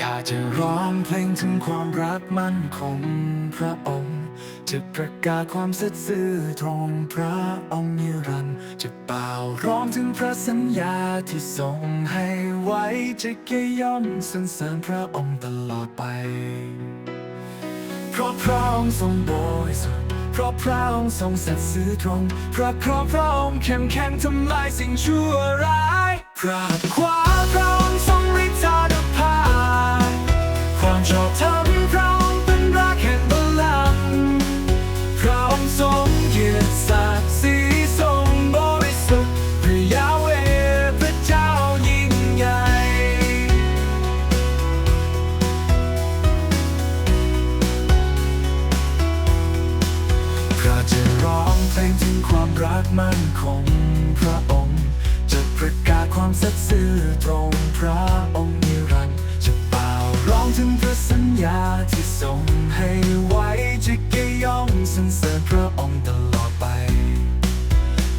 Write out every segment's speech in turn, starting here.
ข้าจะร้องเพลงถึงความรักมั่นคงพระองค์ จะประกาศความสัตย์ซื่อตรงพระองค์นิรันดร์จะเป่าร้องถึงพระสัญญาที่ทรงให้ไว้จะเกยย่อมสรรเสริญพระองค์ตลอดไป เพราะพระองค์ทรงบริสุทธิ์เพราะพระองค์ทรงสัตย์ซื่อตรงเพราะเพราะพระองค์เข้มแข็งทำลายสิ่งชั่วร้ายพระขวาพระ ร้องเพลงถึงความรักมั่นคงพระองค์จะประกาศความสัตย์ซื่อตรงพระองค์นิรันดร์จะเป่าร้องถึงพระสัญญาที่ทรงให้ไว้จะเกยย่องสรรเสริญพระองค์ตลอดไป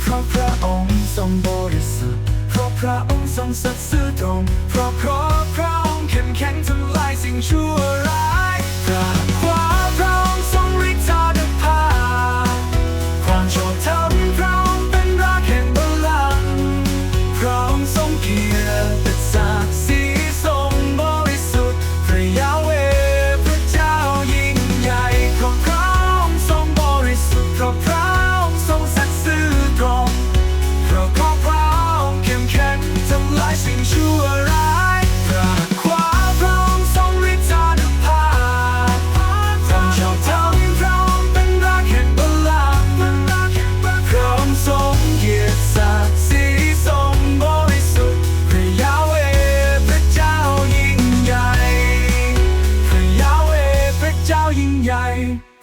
เพราะพระองค์ทรงบริสุทธิ์เพราะพระองค์ทรงสัตย์ซื่อตรง เพราะเพราะพระองค์เข้มแข็งทำลายสิ่งชั่ว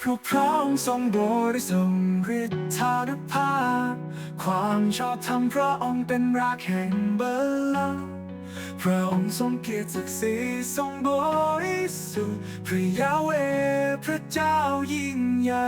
พระพระองค์ทรงบริสุทธิ์ฤทธานุภาพ ความชอบธรรมพระองค์เป็นรักแห่งบลลังก์พระองค์ทรงเกียรติศักดิ์ศรีทรงบริสุทธิ์พระยาเวพระเจ้ายิ่งใหญ่